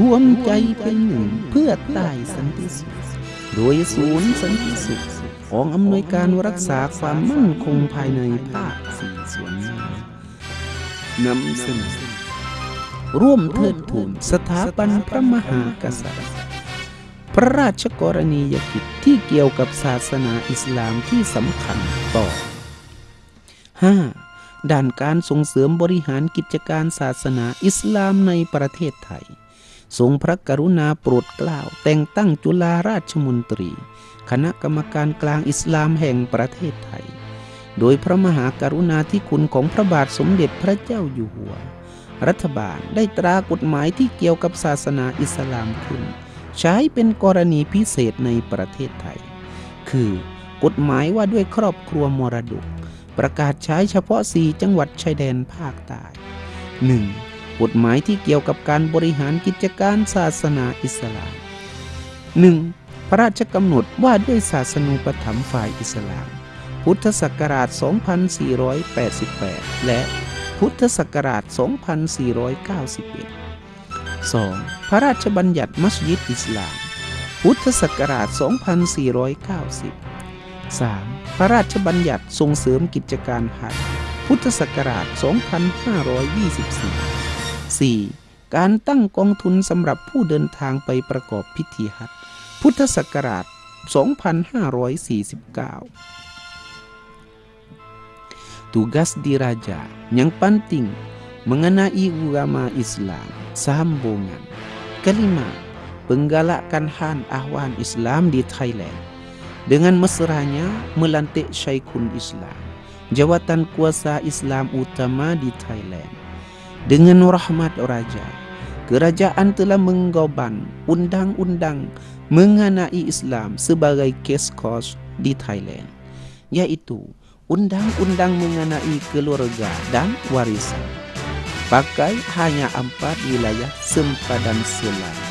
รวมใจเป็นหนึ่งเพื่อใต้สันติสุข โดยศูนย์สันติสุขของอำนวยการรักษาความมั่นคงภายในภาคสี่ส่วนหน้นำเสนอร่วมเทิดทูนสถาบันพระมหากษัตริย์ พระราชกรณียกิจที่เกี่ยวกับศาสนาอิสลามที่สำคัญต่อ 5. ด้านการส่งเสริมบริหารกิจการศาสนาอิสลามในประเทศไทย ทรงพระกรุณาโปรดเกล้าแต่งตั้งจุฬาราชมนตรี คณะกรรมการกลางอิสลามแห่งประเทศไทย โดยพระมหากรุณาธิคุณของพระบาทสมเด็จพระเจ้าอยู่หัว รัฐบาลได้ตรากฎหมายที่เกี่ยวกับศาสนาอิสลามขึ้น ใช้เป็นกรณีพิเศษในประเทศไทย คือกฎหมายว่าด้วยครอบครัวมรดก ประกาศใช้เฉพาะ 4 จังหวัดชายแดนภาคใต้ 1. กฎหมายที่เกี่ยวกับการบริหารกิจการศาสนาอิสลาม 1. พระราชกำหนดว่าด้วยศาสนูปถัมภ์ฝ่ายอิสลาม พุทธศักราช 2488 และพุทธศักราช 2491 2. พระราชบัญญัติมัสยิดอิสลาม พุทธศักราช 2490 3. พระราชบัญญัติส่งเสริมกิจการฮัจญ์พุทธศักราช 2524 4. การตั้งกองทุนสำหรับผู้เดินทางไปประกอบพิธีฮัจญ์พุทธศักราช 2549 tugas diraja yang penting mengenai agama Islam sambungan. Kelima, penggalakkan Han Ahwan Islam di Thailand dengan mesranya melantik Syekhul Islam, jawatan kuasa Islam utama di Thailand. dengan rahmat raja, kerajaan telah menggoban undang-undang mengenai Islam sebagai case cost di Thailand, yaitu undang-undang mengenai keluarga dan warisan. Pakai hanya empat wilayah sempadan selatan.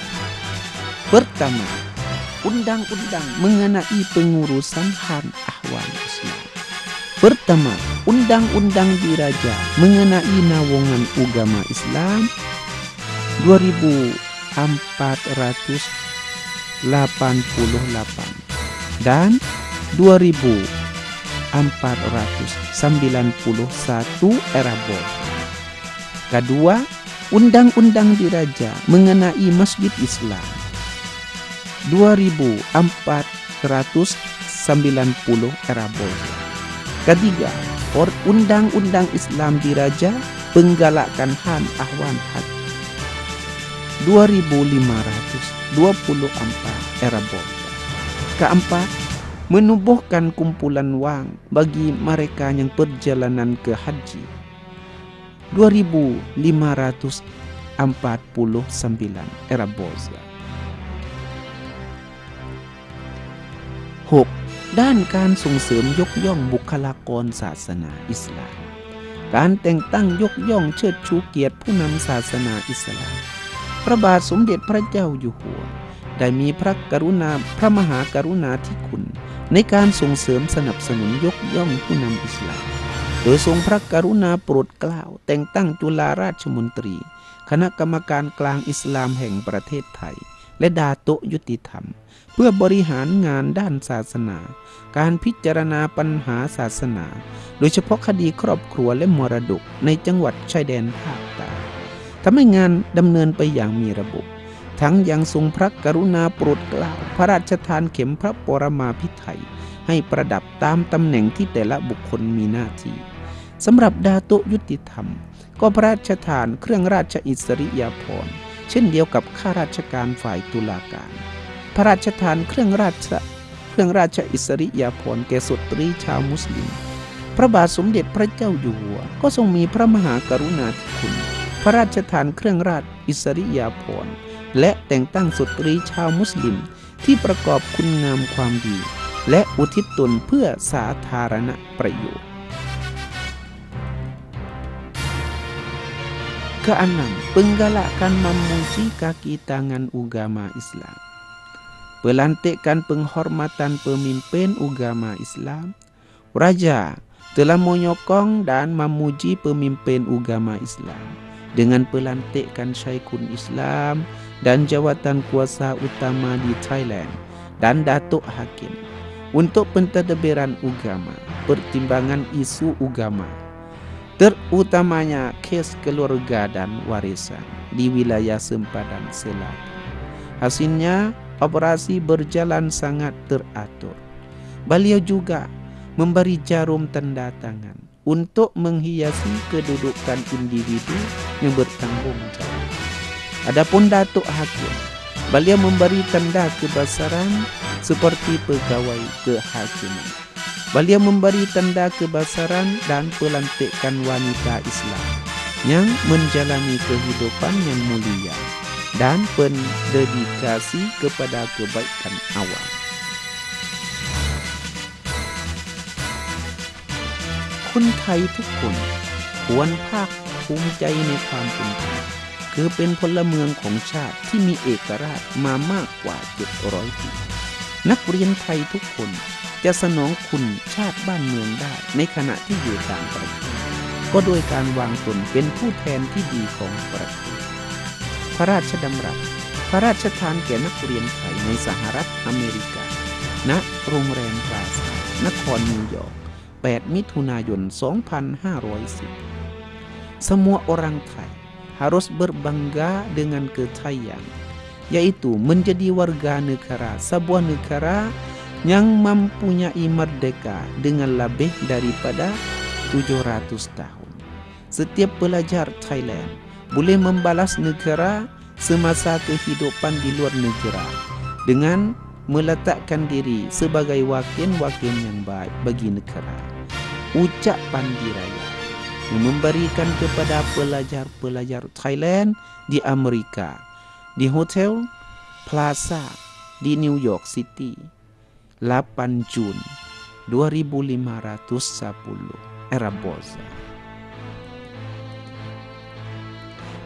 Pertama, undang-undang mengenai pengurusan Han Ahwal Islam. Pertama, undang-undang diraja mengenai naungan agama Islam 2488 dan 2000 491 era. Kedua, Undang-Undang Diraja mengenai Masjid Islam 2490 era. Ketiga, Undang-Undang Islam Diraja penggalakan Han Ahwan Had 2524 era Bor. Keempat, menubuhkan kumpulan wang bagi mereka yang perjalanan ke haji 2549 era Boza 6. ด้านการส่งเสริมยกย่องบุคลากรศาสนาอิสลาม การแต่งตั้งยกย่องเชิดชูเกียรติผู้นำศาสนาอิสลาม พระบาทสมเด็จพระเจ้าอยู่หัว ได้มีพระกรุณาพระมหากรุณาธิคุณ ในการส่งเสริมสนับสนุนยกย่องผู้นำอิสลาม โดยทรงพระกรุณาโปรดเกล้าแต่งตั้งจุฬาราชมนตรี คณะกรรมการกลางอิสลามแห่งประเทศไทย และดาโตยุติธรรม เพื่อบริหารงานด้านศาสนา การพิจารณาปัญหาศาสนา โดยเฉพาะคดีครอบครัวและมรดกในจังหวัดชายแดนภาคใต้ทำให้งานดำเนินไปอย่างมีระบบ ทั้งยังทรงพระกรุณาโปรดเกล้าพระราชทานเข็มพระปรมาภิไธยให้ประดับตามตำแหน่งที่แต่ละบุคคลมีหน้าที่สำหรับดาตุยุติธรรม ก็พระราชทานเครื่องราชอิสริยาภรณ์ เช่นเดียวกับข้าราชการฝ่ายตุลาการ พระราชทานเครื่องราชเครื่องราชอิสริยาภรณ์แก่สตรีชาวมุสลิม พระบาทสมเด็จพระเจ้าอยู่หัว ก็ทรงมีพระมหากรุณาธิคุณ พระราชทานเครื่องราชอิสริยาภรณ์และแต่งตั้งสตรีชาวมุสลิม ที่ประกอบคุณงามความดี และอุทิศตนเพื่อสาธารณประโยชน์ Keenam, penggalakkan memuji kaki tangan agama Islam. Pelantikan penghormatan pemimpin agama Islam. Raja telah menyokong dan memuji pemimpin agama Islam dengan pelantikan Syaikun Islam dan jawatan kuasa utama di Thailand dan Datuk Hakim untuk pentadbiran agama, pertimbangan isu agama, terutamanya kes keluarga dan warisan di wilayah sempadan selatan. Hasilnya, operasi berjalan sangat teratur. Beliau juga memberi jarum tanda tangan untuk menghiasi kedudukan individu yang bertanggung jawab. Adapun Datuk Hakim, beliau memberi tanda kebesaran seperti pegawai kehakiman. Beliau memberi tanda kebesaran dan pelantikan wanita Islam yang menjalani kehidupan yang mulia dan pendedikasi kepada kebaikan awam. คนไทยทุกคนควรภาคภูมิใจในความเป็นไทยคือเป็นพลเมืองของชาติที่มีเอกราชมามากกว่า 700 ปี นักเรียนไทยทุกคน จะสนองคุณชาติบ้านเมืองได้ในขณะที่อยู่ต่างประเทศก็โดยการวางตนเป็นผู้แทนที่ดีของประเทศ พระราชดำรัส พระราชทานแก่นักเรียนไทยในสหรัฐอเมริกา ณ โรงแรมปราสาทนครนิวยอร์ก8 Mithunayun 2510 Semua orang Thai harus berbangga dengan kethaian yaitu menjadi warga negara sebuah negara yang mempunyai merdeka dengan lebih daripada 700 tahun. Setiap pelajar Thailand boleh membalas negara semasa kehidupan di luar negara dengan meletakkan diri sebagai wakil-wakil yang baik bagi negara. Ucapan diraya memberikan kepada pelajar-pelajar Thailand di Amerika, di Hotel Plaza di New York City, 8 Jun 2510 Era Boza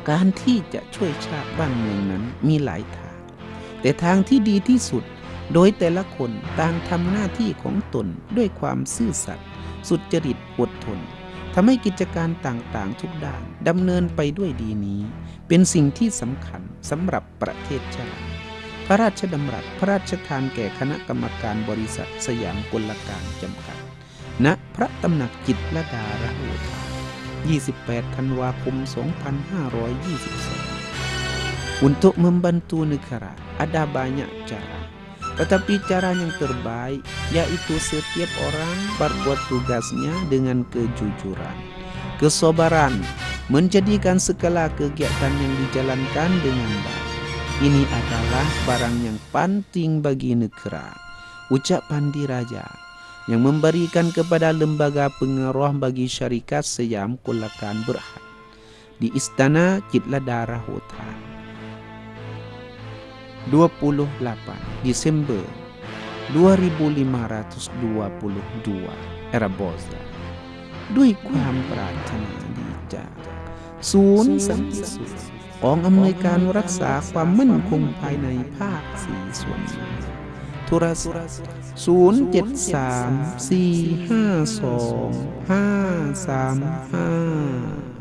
การที่จะช่วยชาติบ้านเมืองนั้นมีหลายทาง แต่ทางที่ดีที่สุดโดยแต่ละคนต่างทำหน้าที่ของตนด้วยความซื่อสัตย์สุจริตอดทนทำให้กิจการต่างๆทุกด้านดำเนินไปด้วยดีนี้ เป็นสิ่งที่สำคัญสำหรับประเทศชาติ พระราชดำรัสพระราชทานแก่คณะกรรมการบริษัทสยามกลการจำกัด ณ พระตำหนักจิตรดาระโหธา28 ธันวาคม 2522 Untuk membantu negara ada banyak cara Tetapi cara yang terbaik yaitu setiap orang berbuat tugasnya dengan kejujuran, kesobaran, menjadikan segala kegiatan yang dijalankan dengan baik. Ini adalah barang yang penting bagi negara. Ucap Pandi Raja yang memberikan kepada lembaga pengaruh bagi syarikat Siam Kulakan Berhad di Istana Citladara Hutan. 28 Disember 2522 Era Boza Dui kuham prajana di Sun sampai sun กองอำนวยการรักษาความมั่นคงภายในภาคสี่ส่วนโทรศัพท์0 7 3 4 5 2 5 3 5